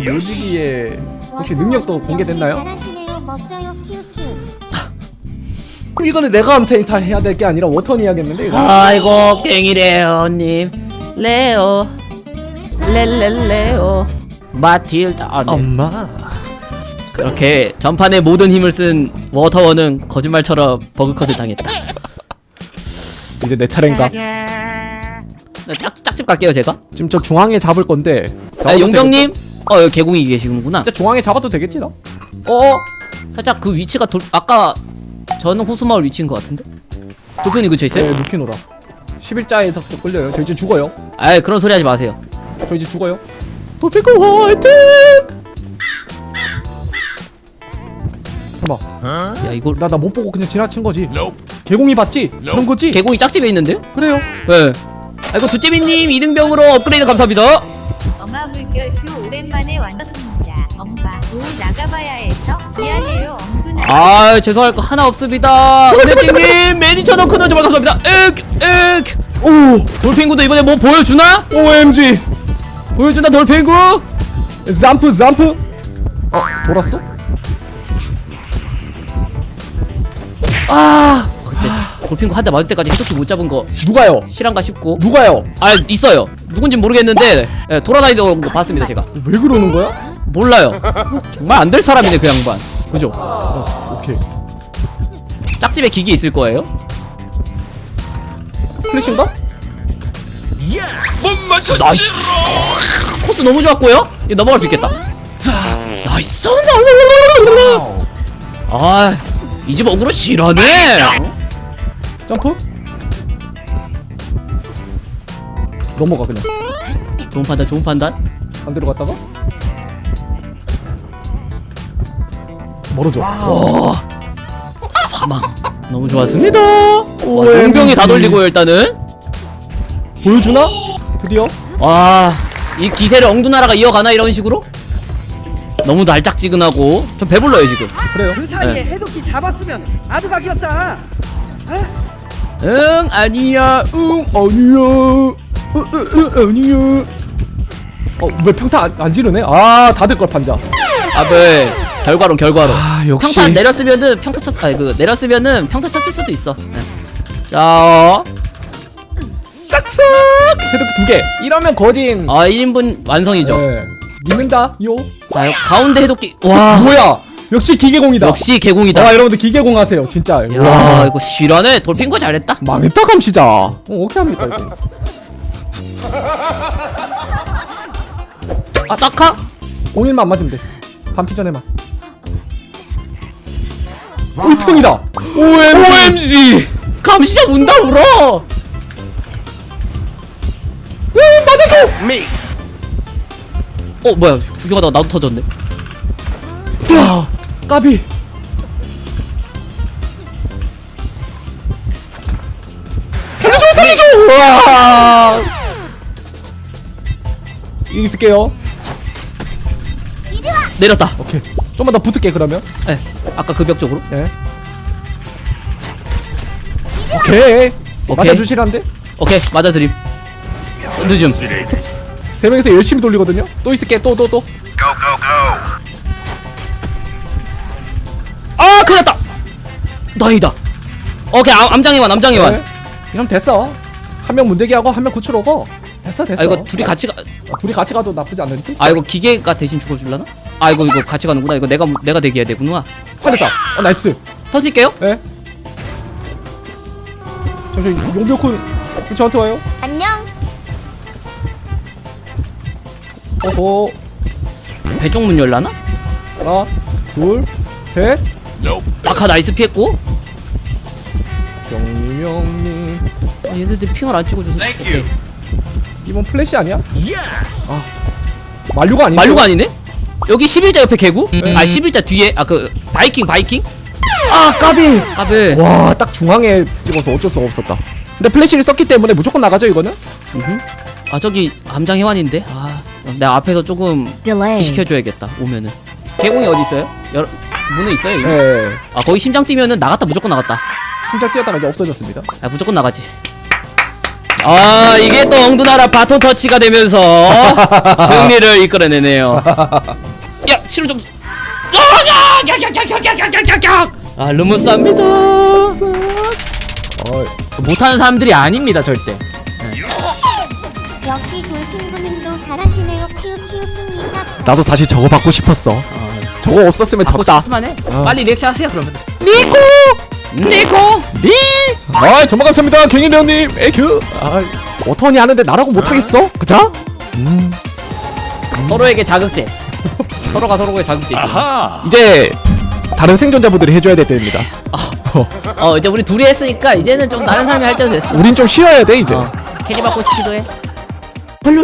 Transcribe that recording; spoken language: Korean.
묘지기의 혹시 능력도 공개됐나요? 잘하시네요. 멋져요. 큐큐. 그럼 이거는 내가 암세이타 해야 될 게 아니라 워턴이 해야겠는데 이거 아이고 깽이레오님 레오 렐렐레오 마틸다 아, 네. 엄마 그렇게 전판에 모든 힘을 쓴 워터원은 거짓말처럼 버그컷을 당했다 이제 내 차례인가? 네, 짝, 짝집 갈게요 제가 지금 저 중앙에 잡을 건데 아, 용병님 어 여기 개공이 계시는구나. 진짜 중앙에 잡아도 되겠지 나? 어어. 살짝 그 위치가 돌 아까 저는 호수마을 위치인 것 같은데? 도표님 근처 있어요? 네 루키노라 11자에서 또 끌려요. 저 이제 죽어요. 아이 그런 소리 하지 마세요. 저 이제 죽어요. 도피코 화이팅! 잠깐만 야 이거 나나 못 보고 그냥 지나친 거지. 개공이 봤지? 그런 거지? 개공이 짝집에 있는데요? 그래요. 네. 아이고 두째비님 2등병으로 업그레이드 감사합니다 엄마 물결표 오랜만에 왔습니다. 엄마 오 나가봐야 해서 미안해요 엄두나. 아 죄송할 거 하나 없습니다 은혜찡님 매니저 너크는 정말 감사합니다 엑엑 오! 돌핑구도 이번에 뭐 보여주나? OMG! 보여준다 돌핑구 잠프 잠프! 어? 돌았어? 아 그때 돌핑구 한 대 맞을 때까지 해독기 못 잡은 거 누가요? 실한가 싶고 누가요? 아 있어요 누군진 모르겠는데 예, 돌아다니던 거 봤습니다 제가. 왜 그러는 거야? 몰라요. 정말 안 될 사람이네 그 양반. 그죠? 오케이. 짝집에 기계 있을 거예요? 플래시인가? 나이스. 코스 너무 좋았고요? 이거 넘어갈 수 있겠다. 나이스. 아이 집 어그로 실하네 점프? 넘어가 그냥. 좋은 판단 좋은 판단. 반대로 갔다가? 멀어져. 사망. 너무 좋았습니다. 와, 용병이 다 돌리고요 일단은. 보여주나? 드디어? 와이 기세를 엉두나라가 이어가나 이런 식으로? 너무 날짝지근하고. 좀 배불러요 지금. 그래요? 그 사이에 해독기 잡았으면 아두각이었다. 응 아니야. 응 아니야 으, 으, 으, 아니야 어왜 평타 안, 안 지르네? 아 다들 걸 판자. 아네 결과론 결과론. 아 평타 내렸으면은 평타 쳤 아니 그 내렸으면은 평타 쳤을 수도 있어. 네. 자 싹싹! 해독기 두개. 이러면 거진. 아 1인분 완성이죠. 네. 믿는다 요. 자 가운데 해독기. 와. 뭐야? 역시 기계공이다. 역시 개공이다. 와 여러분들 기계공 하세요 진짜. 야 와. 이거 실화네 돌핑거 잘했다. 망했다 감시자. 어, 오케이 합니다 이거 아 딱하? 01만 안 맞으면 돼. 반피 전에만. 울평이다. OMG 감시자 운다 울어. 으 맞아줘 어 뭐야. 구경하다가 나도 터졌네. 야 까비. 살려줘 살려줘! 우와 여기 있을게요. 내렸다. 오케이. 좀만 더 붙을게 그러면. 예 아까 그 벽 쪽으로. 예 오케이. 오케이. 맞아주시란데? 오케이 맞아드림. 늦음. 세 명이서 열심히 돌리거든요. 또 있을게 또 또또. 아 큰일 났다! 다행이다. 오케이 암, 암장이만 암장이만. 네. 이러면 됐어. 한 명 문대기 하고 한 명 구출 오고 됐어 됐어. 아 이거 둘이 같이 가 아, 둘이 같이 가도 나쁘지 않을 듯아 이거 기계가 대신 죽어줄라나? 아 이거 이거 같이 가는구나. 이거 내가 내가 대기해야 되구나. 살렸다. 어 나이스. 터질게요. 예 잠시 용병군 저한테 와요? 안녕. 어허. 배쪽 문 열라나? 하나 둘셋. 아카 나이스 피했고. 형님. 아 얘네들 핑을 안 찍어줘서 오케이 이번 플래시 아니야? 아 만류가 아니지? 만류가 아니네? 여기 11자 옆에 개구? 네. 아 11자 뒤에 아 그 바이킹 바이킹? 아 까비 아베 와딱 중앙에 찍어서 어쩔 수가 없었다 근데 플래시를 썼기 때문에 무조건 나가죠 이거는 음흠. 아 저기 암장 해완인데 아 내가 앞에서 조금 시켜줘야겠다 오면은 개공이 어디 있어요? 열 문에 있어요 이미? 예아 거기 심장 뛰면은 나갔다 무조건 나갔다 심장 뛰었다가 이제 없어졌습니다 아 무조건 나가지 아 이게 또 엉두나라 바톤 터치가 되면서 승리를 이끌어내네요. 야 치료 좀. 아 르무스합니다. 어, 못하는 사람들이 아닙니다 절대. 역시 돌핑구님도 잘하시네요. 큐큐 승리 하 나도 사실 저거 받고 싶었어. 저거 없었으면 적다. 만해. 어. 빨리 리액션 하세요 그러면. 미코. 니코. 니. 아 정말 감사합니다 갱인 배우님 에큐 아 어터니 하는데 나라고 못하겠어 그자? 음 서로에게 자극제. 서로가 서로에게 자극제. 지금. 이제 다른 생존자분들이 해줘야 될 때입니다 어 이제 우리 둘이 했으니까 이제는 좀 다른 사람이 할 때도 됐어. 우린 좀 쉬어야 돼 이제 어, 캐리 받고 싶기도 해. 헐